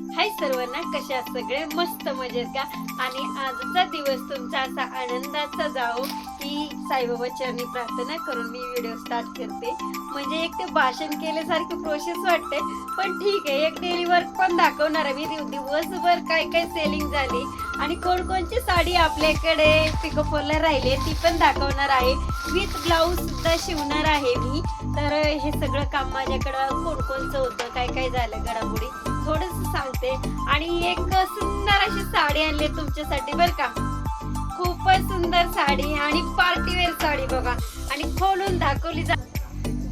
हाय सर्वांना कशा सगळे? मस्त मजेत का? आणि आजचा दिवस तुमचा असा आनंदाचा जावो की साईबाबा चरणी प्रार्थना करून मी व्हिडिओ स्टार्ट करते. म्हणजे एक ते भाषण केल्यासारखी प्रोसेस वाटते पण ठीक आहे एक डेली वर्क पण दाखवणार आहे मी. दिव- दिवसभर काय काय सेलिंग झाली आणि कोणकोणची साडी आपल्याकडे पिकोफोरला राहिली ती पण दाखवणार आहे. विथ ब्लाऊज सुद्धा शिवणार आहे मी. तर हे सगळं काम माझ्याकडं कोणकोणचं होतं? काय काय झालं? घडामोडी? थोडस सांगते आणि एक सुंदर अशी साडी आणली आहे तुमच्यासाठी बर का? खूपच सुंदर साडी आणि पार्टीवेअर साडी बघा. आणि खोलून दाखवली जा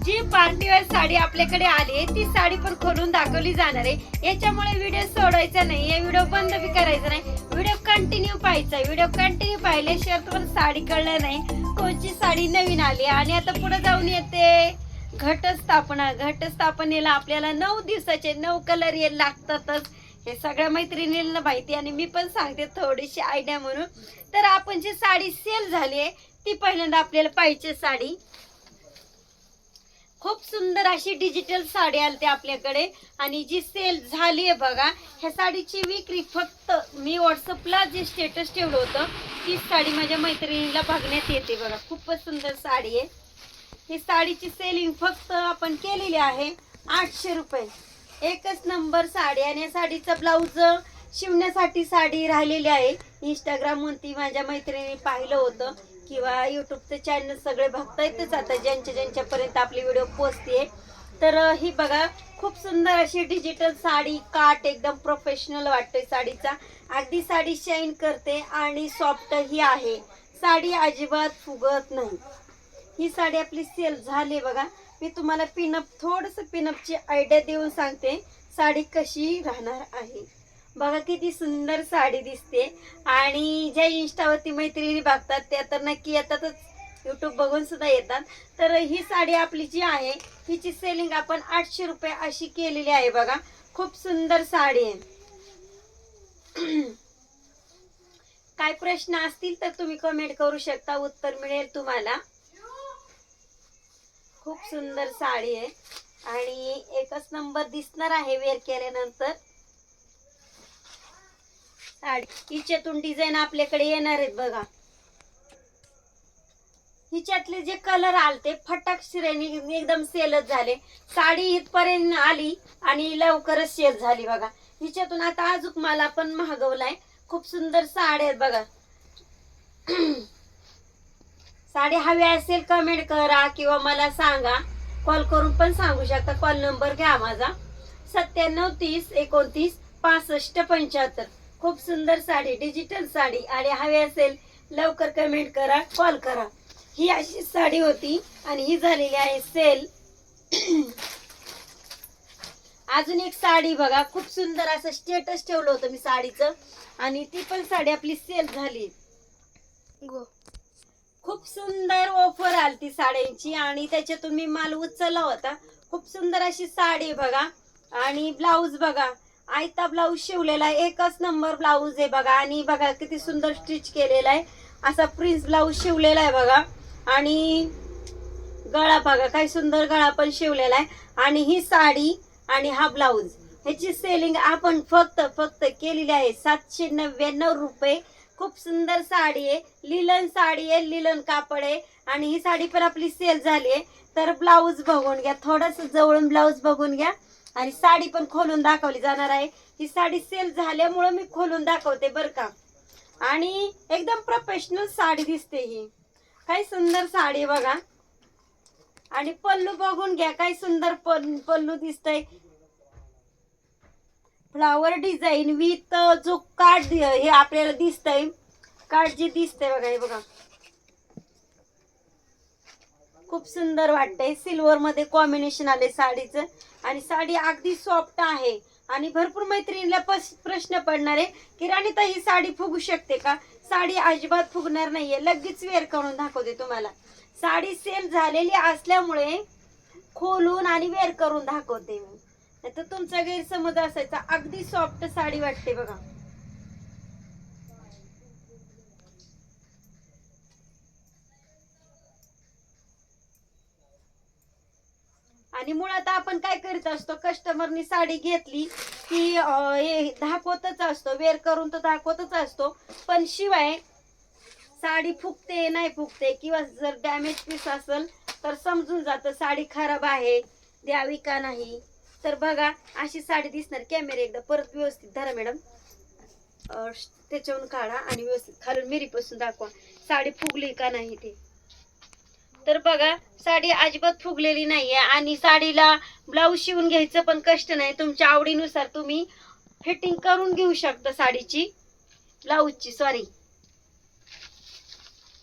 जी पार्टीवेअर साडी आपल्याकडे आली आहे ती साडी पण खोलून दाखवली जाणार आहे. याच्यामुळे व्हिडिओ सोडायचा नाही या व्हिडिओ बंद बी करायचा नाही. व्हिडिओ कंटिन्यू पाहायचा व्हिडिओ कंटिन्यू पाहिल्याशिवाय तुम्हाला साडी कळलं नाही. कोणची साडी नवीन आली आणि आता पुढे जाऊन येते. घटस्थापना घटस्थापनेला आपल्याला नऊ दिवसाचे नऊ कलर ये लागतातच. हे सगळ्या मैत्रिणींना माहिती आणि मी पण सांगते थोडीशी आयडिया म्हणून. तर आपण जी साडी सेल झाली आहे ती पहिल्यांदा आपल्याला पाहिजे साडी. खूप सुंदर अशी डिजिटल साडी आलते आपल्याकडे. आणि जी सेल झाली आहे बघा ह्या साडीची विक्री फक्त मी व्हॉट्सअपला जे स्टेटस ठेवलं होतं ती साडी माझ्या मैत्रिणीला बघण्यात येते बघा. खूपच सुंदर साडी आहे. ही साडीची सेलिंग फक्त आपण केलेली आहे आठशे रुपये. एकच नंबर साडी आणि या साडीचा ब्लाऊज शिवण्यासाठी साडी राहिलेली आहे. इंस्टाग्राम वरती माझ्या मैत्रिणी पाहिलं होतं किंवा युट्यूबचे चॅनल सगळे बघतायतच आता ज्यांच्या ज्यांच्यापर्यंत आपली व्हिडिओ पोचते तर ही बघा खूप सुंदर अशी डिजिटल साडी काट एकदम प्रोफेशनल वाटते साडीचा. अगदी साडी शाईन करते आणि सॉफ्ट ही आहे. साडी अजिबात फुगत नाही. ही साडी आपली सेल झाली बघा. मी तुम्हाला पिनअप थोडस पिनअपची आयडिया देऊन सांगते साडी कशी राहणार आहे. बघा किती सुंदर साडी दिसते. आणि ज्या इंस्टावरती मैत्रिणी बघतात त्या तर नक्की येतातच. युट्यूब बघून सुद्धा येतात. तर ही साडी आपली जी आहे हिची सेलिंग आपण आठशे रुपये अशी केलेली आहे बघा. खूप सुंदर साडी आहे. काय प्रश्न असतील तर तुम्ही कमेंट करू शकता. उत्तर मिळेल तुम्हाला. खूप सुंदर साडी आहे. आणि एकच नंबर दिसणार आहे वेअर केल्यानंतर. साडी. हिच्यातून डिझाईन आपल्याकडे येणार आहेत बघा. हिच्यातले जे कलर आलते फटाक श्रेणी एकदम सेलच झाले. साडी इथपर्यंत आली आणि लवकरच सेल झाली बघा. हिच्यातून आता अजून मला पण महागवलाय. खूप सुंदर साड्या आहेत बघा. साडी हवी असेल कमेंट करा किंवा मला सांगा. कॉल करून पण सांगू शकता. कॉल नंबर घ्या माझा. सत्त्याण्णव तीस एकोणतीस पासष्ट पंच्याहत्तर. खूप सुंदर साडी डिजिटल साडी. आणि हवी असेल लवकर कमेंट करा कॉल करा. ही अशी साडी होती आणि ही झालेली आहे सेल अजून एक साडी बघा. खूप सुंदर असं स्टेटस ठेवलं होतं मी साडीचं. आणि ती पण साडी आपली सेल झाली. गो. खूप सुंदर ऑफर आलती साड्यांची आणि त्याच्यातून मी माल उचलला होता. खूप सुंदर अशी साडी आहे बघा. आणि ब्लाऊज बघा. आयता ब्लाऊज शिवलेला आहे. एकच नंबर ब्लाऊज आहे बघा. आणि बघा किती सुंदर स्टिच केलेला आहे. असा प्रिन्स ब्लाऊज शिवलेला आहे बघा. आणि गळा बघा. काय सुंदर गळा पण शिवलेला आहे. आणि ही साडी आणि हा ब्लाऊज ह्याची सेलिंग आपण फक्त फक्त केलेली आहे सातशे नव्याण्णव रुपये. खूप सुंदर साडी आहे. लिलन साडी आहे लिलन कापड आहे. आणि ही साडी पण आपली सेल झाली आहे. तर ब्लाऊज बघून घ्या. थोडस जवळून ब्लाऊज बघून घ्या. आणि साडी पण खोलून दाखवली जाणार आहे. ही साडी सेल झाल्यामुळं मी खोलून दाखवते बरं का. आणि एकदम प्रोफेशनल साडी दिसते ही. काय सुंदर साडी आहे बघा. आणि पल्लू बघून घ्या. काय सुंदर पल्लू दिसतंय. फ्लावर डिझाईन विथ जो कार्ड हे आपल्याला दिसतंय. कार्ड जे दिसतंय बघा हे बघा. खूप सुंदर वाटतंय. सिल्वर मध्ये कॉम्बिनेशन आले साडीचं. आणि साडी अगदी सॉफ्ट आहे. आणि भरपूर मैत्रिणीला प्रश्न पडणार आहे की राणीता ही साडी फुगू शकते का? साडी अजिबात फुगणार नाहीये. लगेच वेअर करून दाखवते तुम्हाला. साडी सेल झालेली असल्यामुळे खोलून आणि वेअर करून दाखवते मी. नाहीतर तुमचा गैरसमज असायचा. अगदी सॉफ्ट साडी वाटते बघा. आणि मुळात आपण काय करीत असतो कस्टमरनी साडी घेतली की हे दाखवतच असतो. वेअर करून तर दाखवतच असतो. पण शिवाय साडी फुगते नाही फुगते किंवा जर डॅमेज पीस असेल तर समजून जातं साडी खराब आहे द्यावी का नाही. तर बघा अशी साडी दिसणार. कॅमेरे एकदा परत व्यवस्थित धरा मॅडम त्याच्याहून त्याच्यावरून काढा आणि व्यवस्थित खालून मिरीपासून दाखवा. साडी फुगली का नाही ते? तर बघा साडी अजिबात फुगलेली नाहीये आणि साडीला ब्लाऊज शिवून घ्यायचं पण कष्ट नाही. तुमच्या आवडीनुसार तुम्ही फिटिंग करून घेऊ शकता साडीची. ब्लाऊजची सॉरी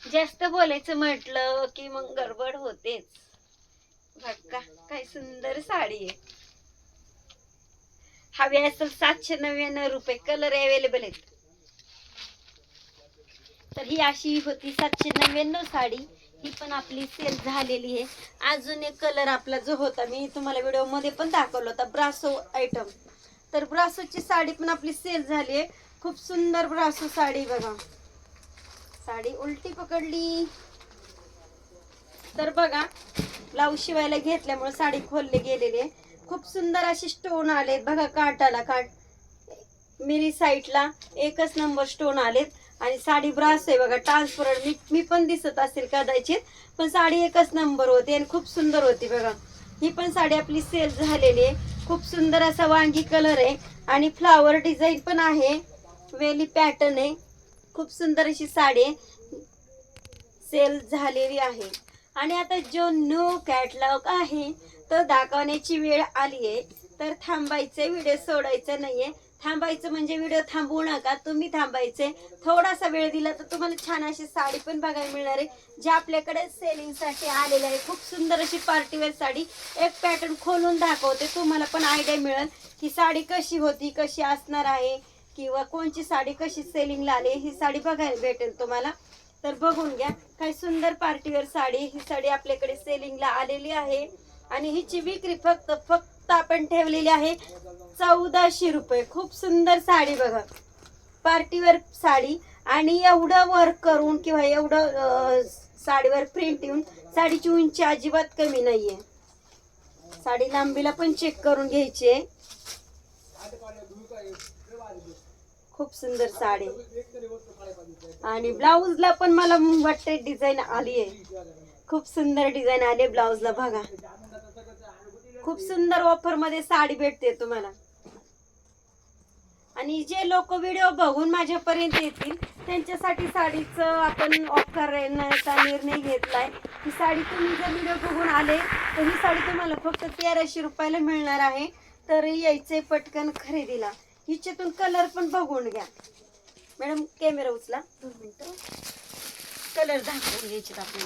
जास्त बोलायचं म्हटलं की मग गडबड होतेच. बघा काय सुंदर साडी आहे. हवी असेल सातशे नव्याण्णव रुपये कलर अवेलेबल आहेत. तर ही अशी होती सातशे नव्याण्णव साडी. ही पण आपली सेल झालेली आहे. अजून एक कलर आपला जो होता मी तुम्हाला व्हिडिओमध्ये पण दाखवला होता ब्रासो आयटम तर ब्रासोची साडी पण आपली सेल झाली आहे. खूप सुंदर ब्रासो साडी बघा. साडी उलटी पकडली. तर बघा ब्लाऊज शिवायला घेतल्यामुळे साडी खोलली गेलेली आहे. खूप सुंदर असे स्टोन आलेत. बघा काटाला काट मिरी साईडला एकच नंबर स्टोन आलेत. आणि साडी ब्रास आहे बघा ट्रान्सपरंट मी मी पण दिसत असेल कदाचित पण साडी एकच नंबर होती आणि खूप सुंदर होती बघा. ही पण साडी आपली सेल झालेली आहे. खूप सुंदर असा वांगी कलर आहे. आणि फ्लावर डिझाईन पण आहे. वेली पॅटर्न आहे. खूप सुंदर अशी साडी आहे. सेल झालेली आहे. आणि आता जो न्यू कॅटलॉग आहे फक्त दाखवण्याची वेळ आली आहे तर थांबायचे व्हिडिओ सोडायचा नाहीये. थांबायचं म्हणजे व्हिडिओ थांबवू नका तुम्ही थांबायचे. थोडासा वेळ दिला तर तुम्हाला छान अशी साडी पण बघायला मिळणार आहे जे आपल्याकडे सेलिंगसाठी आलेले आहे. खूप सुंदर अशी पार्टीवेअर साडी एक पॅटर्न खोलून दाखवते तुम्हाला पण आयडिया मिळेल की साडी कशी होती कशी असणार आहे किंवा कोणची साडी कशी सेलिंगला आली ही साडी बघायला भेटेल तुम्हाला. तर बघून घ्या काही सुंदर पार्टीवेअर साडी ही साडी आपल्याकडे सेलिंगला आलेली आहे. आणि हिची विक्री फक्त फक्त आपण ठेवलेली आहे चौदाशे रुपये. खूप सुंदर साडी बघा. पार्टीवर साडी. आणि एवढं वर्क करून किंवा एवढं साडीवर प्रिंट येऊन साडीची उंची अजिबात कमी नाहीये. साडी लांबीला पण चेक करून घ्यायची आहे. खूप सुंदर साडी. आणि ब्लाऊजला पण मला वाटते डिझाईन आली आहे खूप सुंदर डिझाईन आली आहे ब्लाऊजला बघा. खूप सुंदर ऑफरमध्ये साडी भेटते तुम्हाला. आणि जे लोक व्हिडिओ बघून माझ्यापर्यंत येतील त्यांच्यासाठी साडीचं आपण ऑफ करण्याचा निर्णय घेतलाय. ही साडी तुम्ही जर व्हिडिओ बघून आले तर ही साडी तुम्हाला फक्त तेराशे रुपयाला मिळणार आहे. तर यायचे पटकन खरेदीला. हिच्यातून कलर पण बघून घ्या. मॅडम कॅमेरा उचला. दोन मिनिटं. कलर दाखवून घ्यायचे आपण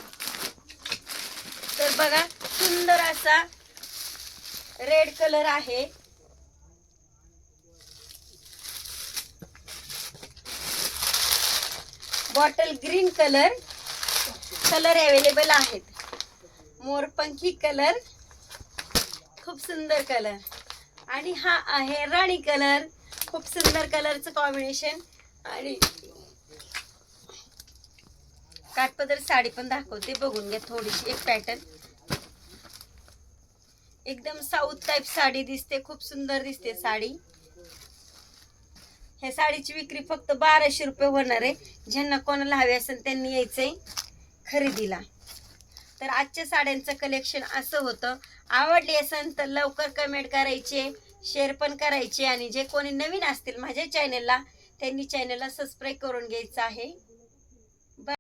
तर बघा सुंदर असा रेड कलर आहे. Bottle green colour colour available आहेत. मोरपंखी कलर खूप सुंदर कलर. आणि हा आहे राणी कलर खूप सुंदर कलरचं कॉम्बिनेशन आणि काटपदर साडी पण दाखवते. बघून घ्या थोडीशी एक पॅटर्न एकदम साऊथ टाईप साडी दिसते खूप सुंदर दिसते साडी. ह्या साडीची विक्री फक्त बाराशे रुपये होणार आहे. ज्यांना कोणाला हवे असेल त्यांनी यायचंय खरेदीला. तर आजच्या साड्यांचं कलेक्शन असं होतं. आवडली असेल तर लवकर कमेंट करायचे शेअर पण करायचे आणि जे कोणी नवीन असतील माझ्या चॅनेलला त्यांनी चॅनेलला सबस्क्राईब करून घ्यायचं आहे.